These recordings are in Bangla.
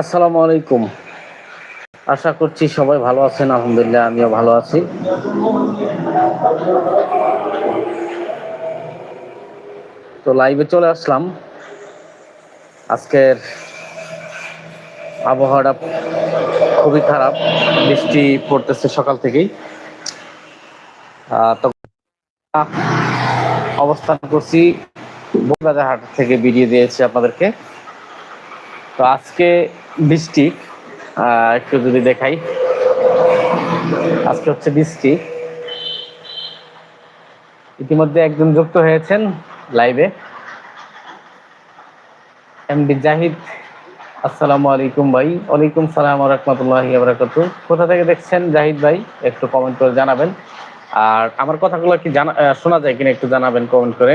আসসালামু আলাইকুম। আশা করছি সবাই ভালো আছেন, আলহামদুলিল্লাহ আমিও ভালো আছি। তো লাইভে চলে আসলাম। আজকের আবহাওয়াটা খুবই খারাপ, বৃষ্টি পড়তেছে সকাল থেকেই। তো অবস্থান করছি বোকাবাজার হাট থেকে বেরিয়ে দিয়েছি আপনাদেরকে। তো আজকে বৃষ্টি একটু যদি দেখাই। আজকে হচ্ছে বৃষ্টি। ইতিমধ্যে একজন যুক্ত হয়েছেন লাইভে। এমডি জাহিদ, আসসালামু আলাইকুম ভাই। ওয়ালাইকুম সালাম রহমতুল্লাহি বারাকাতু কোথা থেকে দেখছেন জাহিদ ভাই? একটু কমেন্ট করে জানাবেন। আর আমার কথাগুলো কি জানা শোনা যায় কিনা একটু জানাবেন কমেন্ট করে।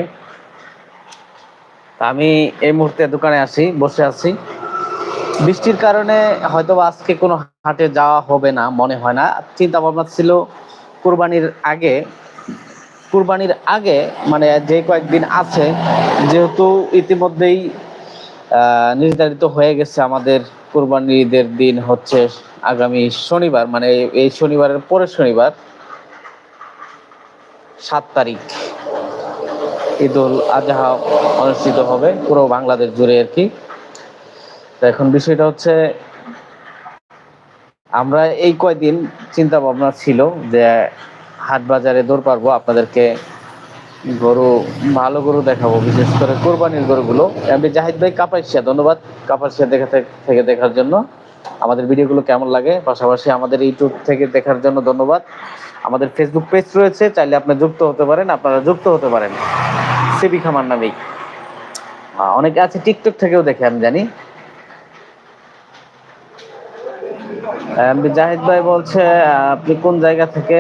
আমি এই মুহূর্তে দোকানে আছি, বসে আছি। বৃষ্টির কারণে হয়তো আজকে কোনো হাটে যাওয়া হবে না, মনে হয় না। চিন্তা ভাবনা ছিল কুরবানির আগে কুরবানির আগে মানে যে কয়েকদিন আছে, যেহেতু ইতিমধ্যেই নির্ধারিত হয়ে গেছে আমাদের কুরবানি ঈদের দিন হচ্ছে আগামী শনিবার মানে এই শনিবারের পরের শনিবার। সাত তারিখ। ঈদ উল আজহা অনুষ্ঠিত হবে পুরো বাংলাদেশ জুড়ে আর কি। এখন বিষয়টা হচ্ছে, আমরা এই কয়দিন চিন্তা ভাবনা ছিল যে হাট বাজারে দৌড় পারব, আপনাদেরকে গরু, ভালো গরু দেখাবো, বিশেষ করে কোরবানির গরুগুলো। আমি জাহিদ ভাই কাপাইশিয়া ধন্যবাদ কাপাইশিয়া দেখা থেকে দেখার জন্য। আমাদের ভিডিওগুলো কেমন লাগে? পাশাপাশি আমাদের ইউটিউব থেকে দেখার জন্য ধন্যবাদ। আমাদের ফেসবুক পেজ রয়েছে, চাইলে আপনি যুক্ত হতে পারেন, আপনারা যুক্ত হতে পারেন। সিবি খামার নামেই। অনেকে আছে টিকটক থেকেও দেখে, আমি জানি। জাহিদ ভাই বলছে আপনি কোন জায়গা থেকে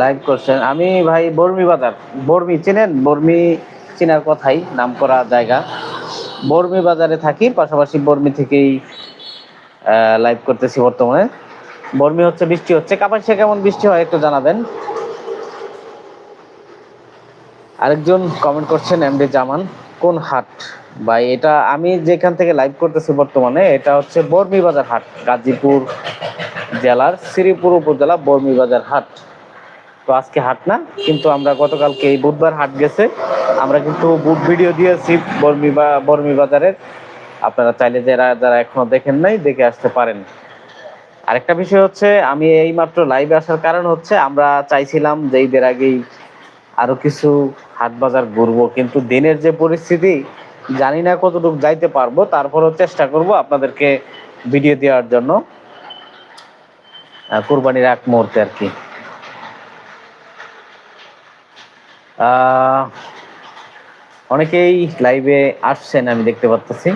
লাইভ করছেন? আমি ভাই বর্মি বাজার। বর্মি, চেনেন? বর্মি চেনার কথাই, নাম করা জায়গা। বর্মি বাজারে থাকি, পাশাপাশি বর্মি থেকেই লাইভ করতেছি বর্তমানে। বর্মি হচ্ছে, বৃষ্টি হচ্ছে। কাপাসিয়া কেমন বৃষ্টি হয় একটু জানাবেন। আরেকজন কমেন্ট করছেন এমডি জামান, কোন হাট? ভাই, এটা আমি যেখান থেকে লাইভ করতেছি বর্তমানে, এটা হচ্ছে বর্মি বাজার হাট, গাজীপুর জেলার শ্রীপুর উপজেলা বর্মি বাজার হাট। তো আজকে হাট না, কিন্তু আমরা গতকালকে এই বুধবার হাট গেছে। আমরা কিন্তু বুট ভিডিও দিয়েছি বর্মি বা, বর্মি বাজারের। আপনারা চাইলে যারা যারা এখনও দেখেন নাই, দেখে আসতে পারেন। আরেকটা বিষয় হচ্ছে, আমি এই মাত্র লাইভে আসার কারণ হচ্ছে, আমরা চাইছিলাম যে ঈদের আগেই আরও কিছু হাট বাজার ঘুরবো, কিন্তু দিনের যে পরিস্থিতি, জানি না কতটুকু যাইতে পারব, তারপরেও চেষ্টা করব আপনাদেরকে ভিডিও দেওয়ার জন্য। কুরবানির এক মুহূর্তে আর কি। অনেকেই লাইভে আসছেন, আমি দেখতে পাচ্ছি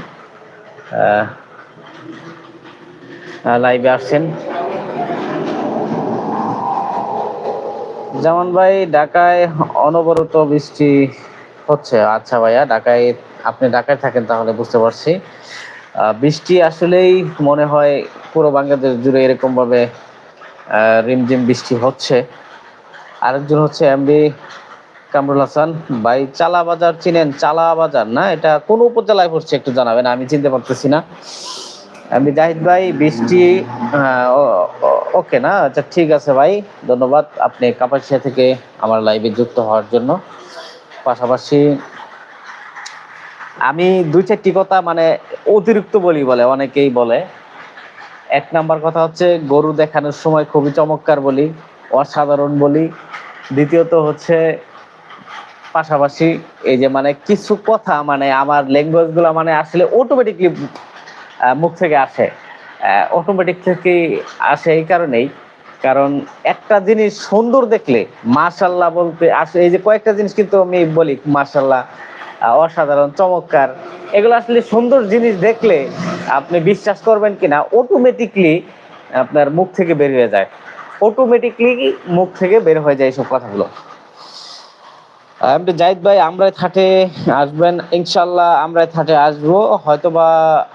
লাইভে আসছেন। যেমন ভাই, ঢাকায় অনবরত বৃষ্টি হচ্ছে। আচ্ছা ভাইয়া, ঢাকায়, আপনি ঢাকায় থাকেন তাহলে বুঝতে পারছি। বৃষ্টি আসলেই মনে হয় পুরো বাংলাদেশ জুড়ে এরকম ভাবে রিমঝিম বৃষ্টি হচ্ছে। আরেকজন হচ্ছে এমডি কামরুল হাসান। ভাই, চালা বাজার চিনেন? চালা বাজার না? এটা কোন উপজেলায় পড়ছে একটু জানাবেন? আমি চিনতে পারতেছি না। আমি জাহিদ ভাই, বৃষ্টি ওকে না? আচ্ছা ঠিক আছে ভাই, ধন্যবাদ। আপনি কাপাসিয়া থেকে আমার লাইভে যুক্ত হওয়ার জন্য। পাশাপাশি আমি দুই চারটি কথা মানে অতিরিক্ত বলি বলে, অনেকেই বলে। এক নাম্বার কথা হচ্ছে, গরু দেখানোর সময় খুবই চমৎকার বলি, অসাধারণ বলি। দ্বিতীয়ত হচ্ছে, পাশাপাশি এই যে মানে কিছু কথা মানে আমার ল্যাঙ্গুয়েজগুলা মানে আসলে অটোমেটিকলি মুখ থেকে আসে। অটোমেটিক থেকে আসে এই কারণেই। কারণ একটা জিনিস সুন্দর দেখলে মাশাল্লাহ বলতে আসে। এই যে কয়েকটা জিনিস কিন্তু আমি বলি মাশাল্লাহ অসাধারণ, চমৎকার। এগুলো আসলে সুন্দর জিনিস দেখলে আপনি বিশ্বাস করবেন কিনা অটোমেটিকলি আপনার মুখ থেকে বের হয়ে যায়। অটোমেটিকলি মুখ থেকে বের হয়ে যায় এইসব কথাগুলো। এমডি জাহিদ ভাই, আমরাই থাটে আসবেন। ইনশাল্লাহ আমরাই থাটে আসব। হয়তোবা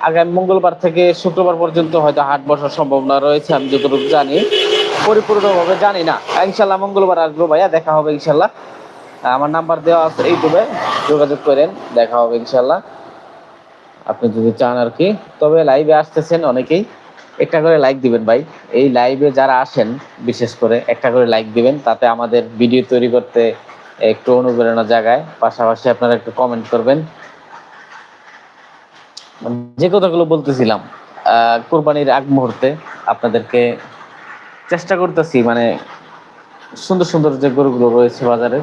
আগামী মঙ্গলবার থেকে শুক্রবার পর্যন্ত হয়তো হাট বসার সম্ভাবনা রয়েছে, আমি যতটুকু জানি। পরিপূর্ণভাবে জানি না। ইনশাল্লাহ মঙ্গলবার আসব ভাইয়া, দেখা হবে ইনশাল্লাহ আমার নাম্বার দেওয়া আছে ইউটিউবে, যোগাযোগ করেন, দেখা হবে ইনশাল্লাহ আপনি যদি চান আর কি। তবে লাইভে আসতেছেন অনেকেই। একটা করে লাইক দিবেন ভাই। এই লাইভে যারা আসেন, বিশেষ করে একটা করে লাইক দিবেন, তাতে আমাদের ভিডিও তৈরি করতে একটু অনুপ্রেরণা জায়গায় পাশাপাশি আপনারা একটু কমেন্ট করবেন। যে কথাগুলো বলতেছিলাম কোরবানির আগ মুহূর্তে আপনাদেরকে চেষ্টা করতেছি মানে সুন্দর সুন্দর যে গরুগুলো রয়েছে বাজারে,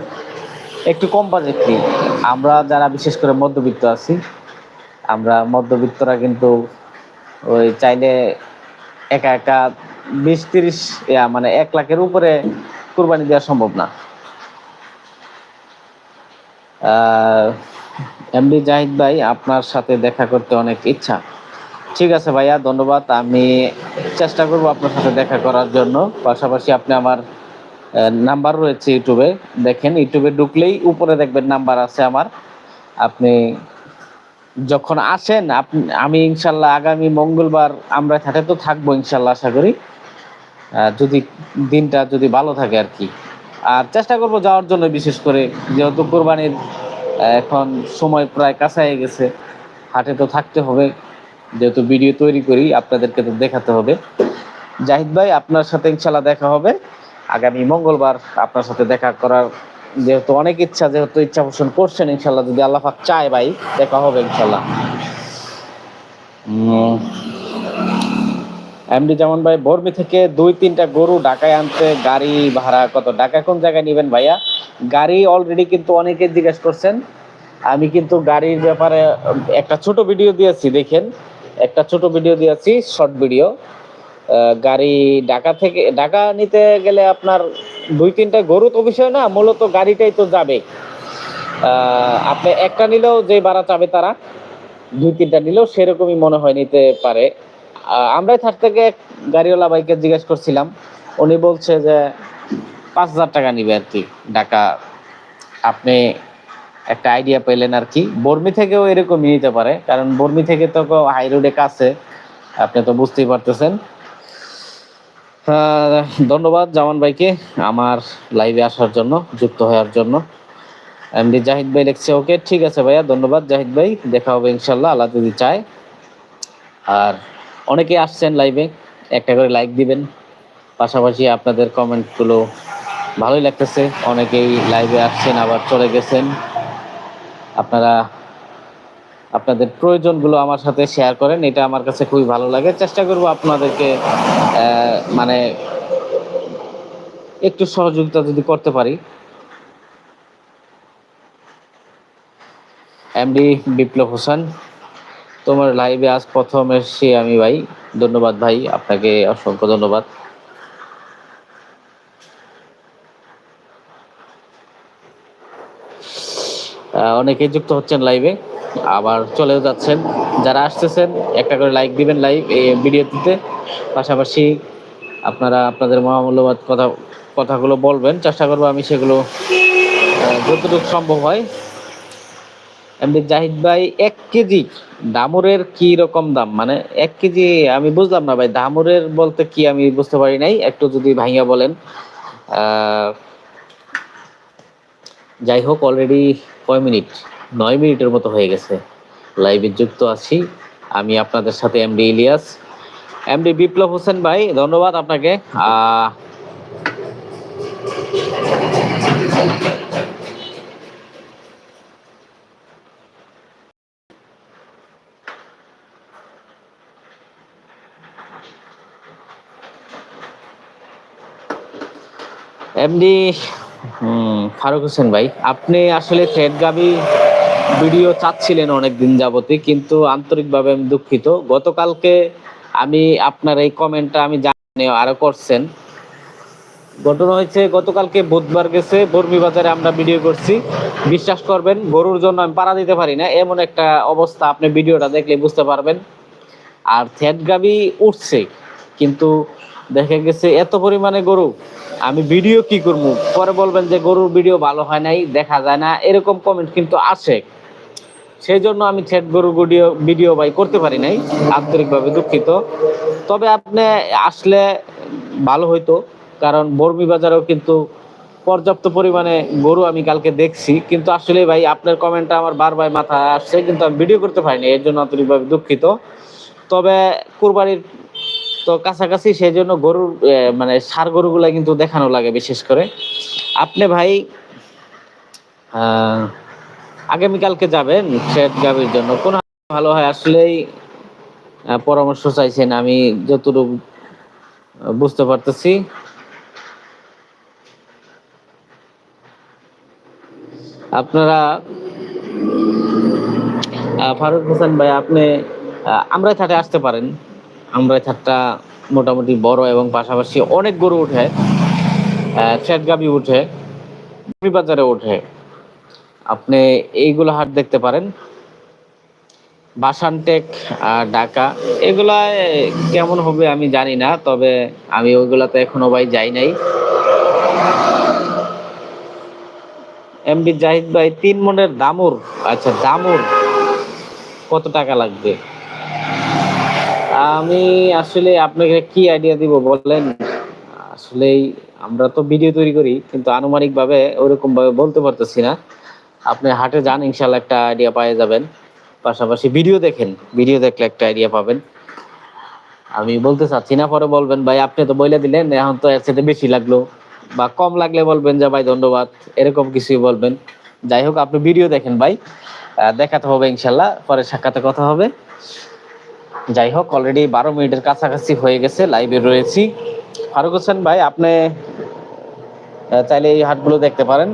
একটু কম বাজেটই আমরা যারা বিশেষ করে মধ্যবিত্ত আছি, আমরা মধ্যবিত্তরা কিন্তু ওই চাইলে একা একা বিশ তিরিশ মানে এক লাখের উপরে কোরবানি দেওয়া সম্ভব না। এমডি জাহিদ ভাই, আপনার সাথে দেখা করতে অনেক ইচ্ছা। ঠিক আছে ভাইয়া, ধন্যবাদ। আমি চেষ্টা করব আপনার সাথে দেখা করার জন্য। পাশাপাশি আপনি আমার নাম্বার রয়েছে ইউটিউবে। দেখেন, ইউটিউবে ঢুকলেই উপরে দেখবেন নাম্বার আছে আমার। আপনি যখন আসেন, আপনি, আমি ইনশাল্লাহ আগামী মঙ্গলবার আমরা থাকে তো থাকব ইনশাল্লাহ, আশা করি। যদি দিনটা যদি ভালো থাকে আর কি। আর চেষ্টা করব যাওয়ার জন্য, বিশেষ করে যেহেতু কোরবানির এখন সময় প্রায় কাছাই গেছে, হাটে তো থাকতে হবে, যেহেতু ভিডিও তৈরি করি, আপনাদেরকে তো দেখাতে হবে। জাহিদ ভাই, আপনার সাথে ইনশাল্লাহ দেখা হবে। আগামী মঙ্গলবার আপনার সাথে দেখা করার যেহেতু অনেক ইচ্ছা, যেহেতু ইচ্ছা পোষণ করছেন ইনশাল্লাহ যদি আল্লাহ চায় ভাই, দেখা হবে ইনশাল্লাহ এমডি যেমন ভাই, বর্মি থেকে দুই তিনটা গরু ঢাকায় আনতে গাড়ি ভাড়া কত? ঢাকায় কোন জায়গায় নেবেন ভাইয়া? গাড়ি অলরেডি কিন্তু অনেকে জিজ্ঞেস করছেন। আমি কিন্তু গাড়ির ব্যাপারে, একটা ছোট ভিডিও দিয়েছি, দেখেন। একটা ছোট ভিডিও দিয়েছি শর্ট ভিডিও গাড়ি ঢাকা থেকে, ঢাকা নিতে গেলে আপনার দুই তিনটা গরু তো বিষয় না, মূলত গাড়িটাই তো যাবে। আপনি একটা নিলেও যে ভাড়া চাবে তারা, দুই তিনটা নিলেও সেরকমই মনে হয় নিতে পারে। আমরাই থাক থেকে গাড়িওয়ালা ভাইকে জিজ্ঞেস করছিলাম। উনি বলছে যে, পাঁচ হাজার টাকা নিবে আর কি। ঢাকা, আপনি একটা আইডিয়া পেলেন আর কি। বর্মি থেকেও এরকমই নিতে পারে, কারণ বর্মি থেকে তো হাই রোডে কাছে। আপনি তো বুঝতেই পারতেছেন। ধন্যবাদ জামান ভাইকে আমার লাইভে আসার জন্য, যুক্ত হওয়ার জন্য। এমডি জাহিদ ভাই লিখছে ওকে ঠিক আছে ভাইয়া, ধন্যবাদ জাহিদ ভাই। দেখা হবে ইনশাল্লাহ, আল্লাহ যদি চায়। আর অনেকে আসছেন লাইভে একটা করে লাইক দিবেন। পাশাপাশি আপনাদের কমেন্টগুলো ভালোই লাগতেছে। অনেকেই লাইভে আসছেন, আবার চলে গেছেন। আপনারা, আপনাদের প্রয়োজনগুলো আমার সাথে শেয়ার করেন, এটা আমার কাছে খুবই ভালো লাগে। চেষ্টা করব আপনাদেরকে মানে একটু সহযোগিতা যদি করতে পারি। এমডি বিপ্লব হোসেন তোমার লাইভে আজ প্রথম এসেছি আমি ভাই। ধন্যবাদ ভাই আপনাকে অসংখ্য ধন্যবাদ। আহ, অনেকেই যুক্ত হচ্ছেন লাইভে আবার চলেও যাচ্ছেন। যারা আসতেছেন একটা করে লাইক দিবেন লাইভ এই ভিডিওটিতে পাশাপাশি আপনারা আপনাদের মহামূল্যবাদ কথা কথাগুলো বলবেন। চেষ্টা করব আমি সেগুলো যতটুকু সম্ভব হয়। এমনি জাহিদ ভাই এক কেজি ডামুরের কি রকম দাম? মানে এক কেজি, আমি বুঝলাম না ভাই ডামুরের বলতে কি আমি বুঝতে পারি নাই। একটু যদি ভাইয়া বলেন। যাই হোক অলরেডি কয় মিনিট? নয় মিনিটের মতো হয়ে গেছে। লাইভে যুক্ত আছি। আমি আপনাদের সাথে এমডি ইলিয়াস। এমডি বিপ্লব হোসেন ভাই, ধন্যবাদ আপনাকে। হুম, ফারুক হোসেন ভাই আপনি আসলে থ্রেড গাবি ভিডিও চাচ্ছিলেন অনেক দিন যাবতে কিন্তু আন্তরিকভাবে আমি দুঃখিত। গতকালকে আমি আপনার এই কমেন্টটা আমি জানি আরও করছেন। ঘটনা হয়েছে গতকালকে বুধবার গেছে বর্মি বাজারে আমরা ভিডিও করছি। বিশ্বাস করবেন গরুর জন্য আমি পাড়া দিতে পারি না এমন একটা অবস্থা আপনি ভিডিওটা দেখলে বুঝতে পারবেন। আর থ্যাট গাবি উঠছে কিন্তু দেখা গেছে এত পরিমাণে গরু, আমি ভিডিও কি করব পরে বলবেন যে গরুর ভিডিও ভালো হয় নাই, দেখা যায় না, এরকম কমেন্ট কিন্তু আসে। সেই জন্য আমি ছেট গরু ভিডিও ভিডিও ভাই করতে পারি নাই, আন্তরিকভাবে দুঃখিত। তবে আপনি আসলে ভালো হইতো, কারণ বর্মি বাজারেও কিন্তু পর্যাপ্ত পরিমাণে গরু আমি কালকে দেখছি, কিন্তু আসলে ভাই আপনার কমেন্টটা আমার বারবার মাথায় আসছে, কিন্তু আমি ভিডিও করতে পারিনি, এর জন্য আন্তরিকভাবে দুঃখিত। তবে কুরবানির তো কাছাকাছি সেই জন্য গরুর মানে সার গরুগুলা কিন্তু দেখানো লাগে বিশেষ করে। আপনি ভাই আগামীকালকে যাবেন শেড গাবির জন্য। কোন ভালো হয় আসলেই পরামর্শ চাইছেন, আমি যতটুকু বুঝতে পারতেছি। আপনারা ফারুক হোসেন ভাই, আপনি আমরাই থাটে আসতে পারেন। আমরাই থাটটা মোটামুটি বড় এবং পাশাপাশি অনেক গরু উঠে শেড গাবি উঠে, বাজারে ওঠে আপনি এইগুলো হাট দেখতে পারেন। বাসানটেক আর ঢাকা এগুলা কেমন হবে আমি জানি না, তবে আমি ওইগুলাতে এখনও ভাই যাই নাই। এমডি জাহিদ ভাই, তিন মনের দামুর আচ্ছা দামুর কত টাকা লাগবে? আমি আসলে আপনাকে কি আইডিয়া দিব বলেন? আসলেই আমরা তো ভিডিও তৈরি করি, কিন্তু আনুমানিক ভাবে ওরকম ভাবে বলতে পারতেছি না। আপনি হাটে যান ইনশাল্লাহ একটা আইডিয়া পেয়ে যাবেন। পাশাপাশি ভিডিও দেখেন ভিডিও দেখলে একটা আইডিয়া পাবেন। আমি বলতে চাচ্ছি না, পরে বলবেন, ভাই, আপনি তো বলে দিলেন, এখন তো এর সাথে বেশি লাগল। বা কম লাগলে বলবেন যে, ভাই, ধন্যবাদ। এরকম কিছুই বলবেন। যাই হোক, আপনি ভিডিও দেখেন, ভাই। দেখাতে হবে ইনশাল্লাহ পরে সাক্ষাতে কথা হবে। যাই হোক অলরেডি বারো মিনিটের কাছাকাছি হয়ে গেছে লাইভে রয়েছি। ফারুক হোসেন ভাই, আপনি চাইলে এই হাটগুলো দেখতে পারেন।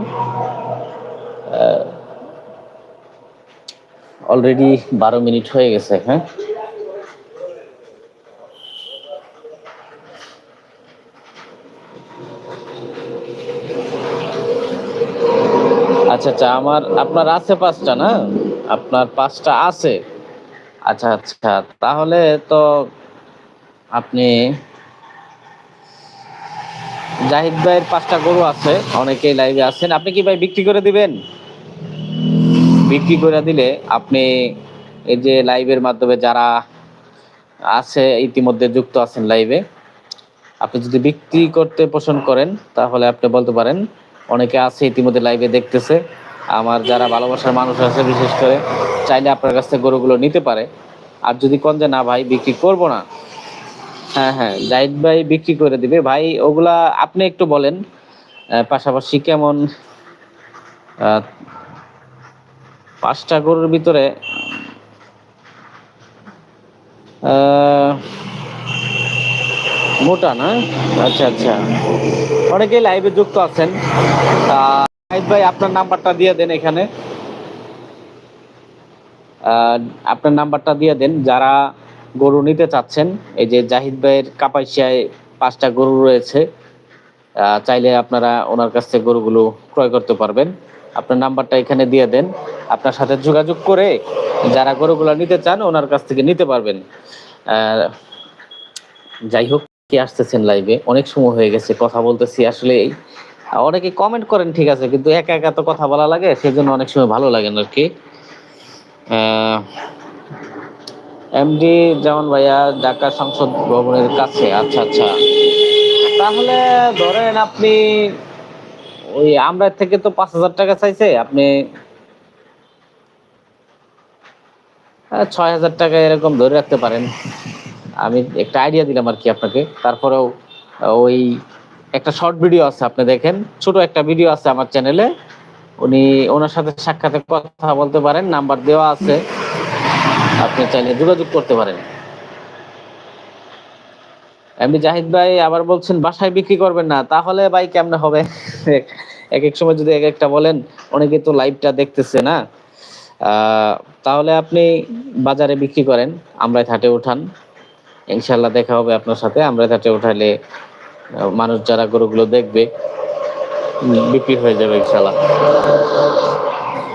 অলরেডি বারো মিনিট হয়ে গেছে হ্যাঁ। আচ্ছা আচ্ছা আমার, আপনার আছে পাঁচটা না? আপনার পাঁচটা আছে। আচ্ছা আচ্ছা। তাহলে তো আপনি জাহিদ ভাইয়ের পাঁচটা গরু আছে, অনেকেই লাইভে আছেন। আপনি কি ভাই বিক্রি করে দিবেন? বিক্রি করে দিলে আপনি এই যে লাইভের মাধ্যমে যারা আছে, ইতিমধ্যে যুক্ত আছেন লাইভে আপনি যদি বিক্রি করতে পছন্দ করেন, তাহলে আপনি বলতে পারেন, অনেকে আছে ইতিমধ্যে লাইভে দেখতেছে। আমার যারা ভালোবাসার মানুষ আছে, বিশেষ করে চাইলে আপনার কাছ থেকে গরুগুলো নিতে পারে। আর যদি কন যে, না ভাই, বিক্রি করব না। হ্যাঁ হ্যাঁ জাহিদ ভাই বিক্রি করে দিবে। ভাই, ওগুলা আপনি একটু বলেন পাশাপাশি কেমন পাঁচটা গরুর ভিতরে মোটা না? আচ্ছা আচ্ছা। অনেকেই লাইভে যুক্ত আছেন। জাহিদ ভাই, আপনার নাম্বারটা দিয়ে দেন এখানে। আপনার নাম্বারটা দিয়ে দেন। যারা গরু নিতে চাচ্ছেন, এই যে জাহিদ ভাইয়ের কাপাইশিয়ায় পাঁচটা গরু রয়েছে চাইলে আপনারা ওনার কাছ থেকে গরুগুলো ক্রয় করতে পারবেন। আপনার নাম্বারটা এখানে দিয়ে দেন। আপনার সাথে যোগাযোগ করে যারা গরুগুলো নিতে চান, ওনার কাছ থেকে নিতে পারবেন। যাই হোক, কে আসতেছেন লাইভে অনেক সময় হয়ে গেছে, কথা বলতেছি আসলে অনেকে কমেন্ট করেন, ঠিক আছে, কিন্তু একা একা তো কথা বলা লাগে, সেজন্য অনেক সময় ভালো লাগে না আর কি এমডি যেমন ভাইয়া, ঢাকা সংসদ ভবনের কাছে আচ্ছা আচ্ছা। তাহলে ধরেন আপনি ওই আমরা থেকে তো পাঁচ হাজার টাকা চাইছে, আপনি ছয় হাজার টাকা এরকম ধরে রাখতে পারেন। আমি একটা আইডিয়া দিলাম আর কি আপনাকে, তারপরেও ওই একটা শর্ট ভিডিও আছে আপনি দেখেন। ছোট একটা ভিডিও আছে আমার চ্যানেলে উনি ওনার সাথে সাক্ষাতে কথা বলতে পারেন নাম্বার দেওয়া আছে। আপনি চাইলে যোগাযোগ করতে পারেন। এমনি জাহিদ ভাই আবার বলছেন বাসায় বিক্রি করবেন না তাহলে ভাই কেমনে হবে? এক এক সময় যদি এক একটা বলেন অনেকে তো লাইভটা দেখতেছে না। তাহলে আপনি বাজারে বিক্রি করেন আমরাই থাটে উঠান। ইনশাল্লাহ দেখা হবে আপনার সাথে আমরাই থাটে উঠাইলে আহ, মানুষ যারা গরুগুলো দেখবে বিক্রি হয়ে যাবে ইনশাল্লাহ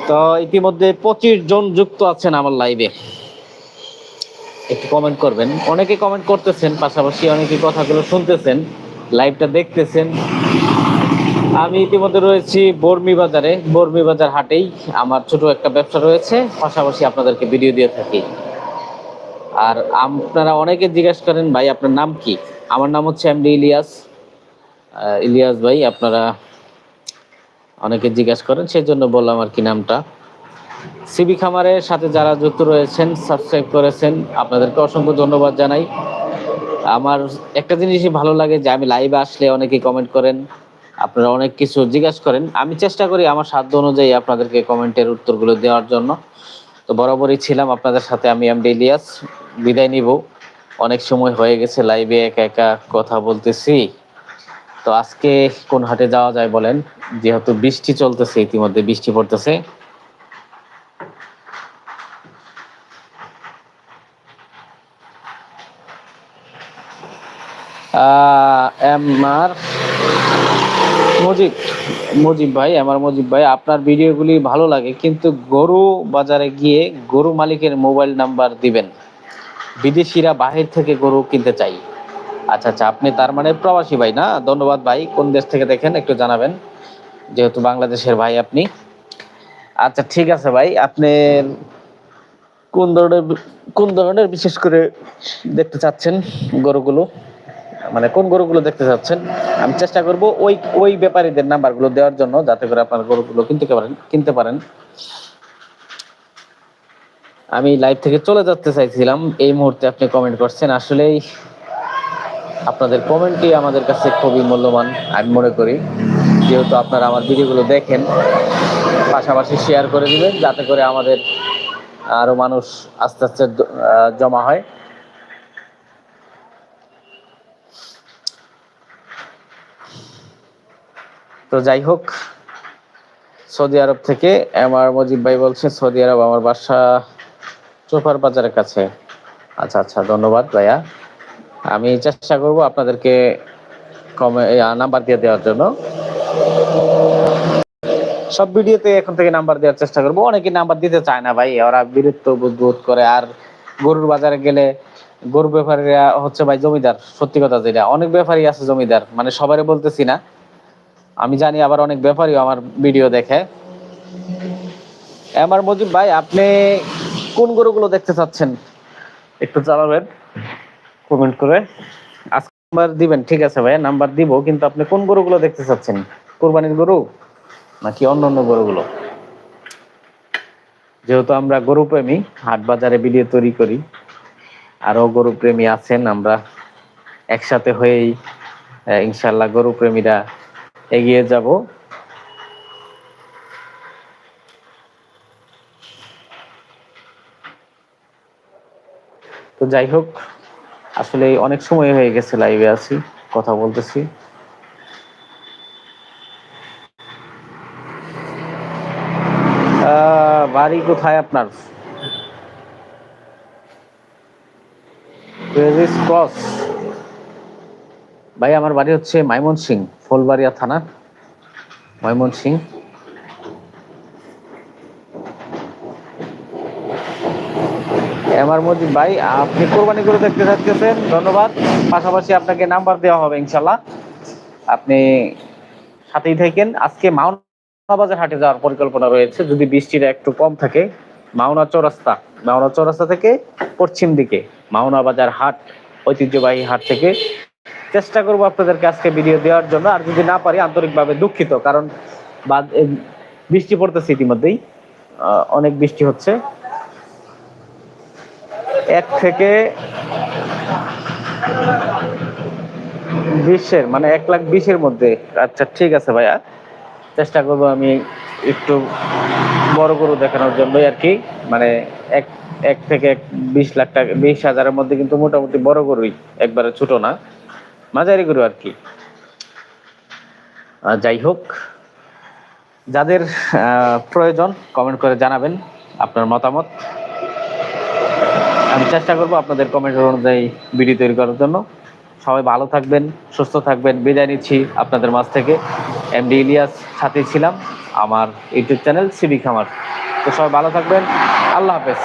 তো ইতিমধ্যে পঁচিশ জন যুক্ত আছেন আমার লাইভে। একটু কমেন্ট করবেন। অনেকে কমেন্ট করতেছেন, পাশাপাশি অনেকে কথাগুলো শুনতেছেন লাইভটা দেখতেছেন। আমি ইতিমধ্যে রয়েছি বর্মি বাজারে, বর্মি বাজার হাটেই। আমার ছোট একটা ব্যবসা রয়েছে, পাশাপাশি আপনাদেরকে ভিডিও দিয়ে থাকি। আর আপনারা অনেকে জিজ্ঞেস করেন, ভাই, আপনার নাম কি? আমার নাম হচ্ছে এমডি ইলিয়াস। ইলিয়াস ভাই, আপনারা অনেকে জিজ্ঞাসা করেন সেই জন্য বললাম আর কি নামটা। সিবি খামারের সাথে যারা যুক্ত রয়েছেন সাবস্ক্রাইব করেছেন, আপনাদেরকে অসংখ্য ধন্যবাদ জানাই। আমার একটা জিনিসই ভালো লাগে যে, আমি লাইভে আসলে অনেকেই কমেন্ট করেন, আপনারা অনেক কিছু জিজ্ঞাসা করেন। আমি চেষ্টা করি আমার সাধ্য অনুযায়ী আপনাদেরকে কমেন্টের উত্তরগুলো দেওয়ার জন্য। তো বরাবরই ছিলাম আপনাদের সাথে, আমি এমডি ইলিয়াস, বিদায় নিব। অনেক সময় হয়ে গেছে লাইভে একা একা কথা বলতেছি। তো আজকে কোন হাটে যাওয়া যায় বলেন? যেহেতু বৃষ্টি চলতেছে ইতিমধ্যে, বৃষ্টি পড়তেছে। আমার মজিব মজিব ভাই আমার মজিব ভাই, আপনার ভিডিওগুলি ভালো লাগে, কিন্তু গরু বাজারে গিয়ে গরু মালিকের মোবাইল নাম্বার দিবেন। বিদেশিরা বাহির থেকে গরু কিনতে চাই। আচ্ছা আচ্ছা আপনি তার মানে প্রবাসী ভাই না? ধন্যবাদ ভাই, কোন দেশ থেকে দেখেন একটু জানাবেন। যেহেতু বাংলাদেশের ভাই আপনি। আচ্ছা ঠিক আছে ভাই, আপনি কোন ধরনের কোন ধরনের বিশেষ করে দেখতে চাচ্ছেন গরুগুলো? মানে কোন গরুগুলো দেখতে চাচ্ছেন? আমি চেষ্টা করব ওই ওই ব্যাপারীদের নাম্বারগুলো দেওয়ার জন্য, যাতে করে আপনার গরুগুলো কিনতে পারেন কিনতে পারেন। আমি লাইভ থেকে চলে যেতে চাইছিলাম। এই মুহূর্তে আপনি কমেন্ট করছেন। আসলেই আপনাদের কমেন্টই আমাদের কাছে খুবই মূল্যবান, আমি মনে করি। যেহেতু আপনারা আমার ভিডিওগুলো দেখেন, পাশাপাশি শেয়ার করে দিবেন, যাতে করে আমাদের আরও মানুষ আস্তে আস্তে জমা হয়। তো যাই হোক, সৌদি আরব থেকে আমার মজিব ভাই বলছে, সৌদি আরব আমার বাসা চোপার বাজারের কাছে। আচ্ছা আচ্ছা ধন্যবাদ ভাইয়া। আমি চেষ্টা করব আপনাদেরকে কমে নাম্বার দিয়ে দেওয়ার জন্য। সব ভিডিওতে এখন থেকে নাম্বার দেওয়ার চেষ্টা করব। অনেকে নাম্বার দিতে চায় না ভাই, ওরা বিরক্ত বোধ বোধ করে। আর গরুর বাজারে গেলে গরু ব্যাপারীরা হচ্ছে ভাই জমিদার, সত্যি কথা যেটা। অনেক ব্যাপারী আছে জমিদার মানে সবারই বলতেছি না। আমি জানি আবার অনেক ব্যাপারীও আমার ভিডিও দেখে। আমার মজিব ভাই, আপনি কোন গরুগুলো দেখতে চাচ্ছেন? একটু জানাবেন কমেন্ট করে। আজকে নাম্বার দিবেন ঠিক আছে ভাই নাম্বার দিব কিন্তু আপনি কোন গরুগুলো দেখতে চাচ্ছেন? কোরবানির গরু নাকি অন্য অন্য গরুগুলো? যেহেতু আমরা গরু প্রেমী হাট বাজারে ভিডিও তৈরি করি আরও গরু প্রেমী আছেন আমরা একসাথে হয়েই ইনশাল্লাহ গরু প্রেমীরা এগিয়ে যাব। তো যাই হোক, আসলে অনেক সময় হয়ে গেছে লাইভে আছি, কথা বলতেছি। বাড়ি কোথায় আপনার? ভাই, আমার বাড়ি হচ্ছে মাইমন সিং ফুলবাড়িয়া থানা ময়মন সিং আমার মজিদ ভাই, আপনি কোরবানি করে দেখতে চাচ্ছেন ধন্যবাদ। পাশাপাশি আপনাকে নাম্বার দেওয়া হবে, ইনশাল্লাহ। আপনি সাথেই থাকেন। আজকে মাওনা বাজার হাটে যাওয়ার পরিকল্পনা রয়েছে। যদি বৃষ্টিটা একটু কম থাকে, মাওনা চৌরাস্তা মাওনা চৌরাস্তা থেকে পশ্চিম দিকে, মাওনা বাজার হাট, ঐতিহ্যবাহী হাট থেকে। চেষ্টা করব আপনাদেরকে আজকে ভিডিও দেওয়ার জন্য। আর যদি না পারি, আন্তরিকভাবে দুঃখিত, কারণ বৃষ্টি পড়তেছে ইতিমধ্যেই। অনেক বৃষ্টি হচ্ছে। এক থেকে বিশের মানে এক লাখ বিশের মধ্যে। আচ্ছা ঠিক আছে ভাইয়া। চেষ্টা করব আমি একটু বড় গরু দেখানোর জন্যই আর কি। মানে এক এক থেকে এক বিশ লাখ টাকা, বিশ হাজারের মধ্যে কিন্তু মোটামুটি বড় গরুই, একবারে ছোট না। মাঝারি গরু আর কি। যাই হোক, যাদের প্রয়োজন কমেন্ট করে জানাবেন আপনার মতামত। আমি চেষ্টা করব আপনাদের কমেন্ট অনুযায়ী ভিডিও তৈরি করার জন্য। সবাই ভালো থাকবেন, সুস্থ থাকবেন। বিদায় নিচ্ছি আপনাদের মাছ থেকে। এম ডি ইলিয়াস সাথে ছিলাম, আমার ইউটিউব চ্যানেল সিবি খামার। তো সবাই ভালো থাকবেন। আল্লাহ হাফেজ।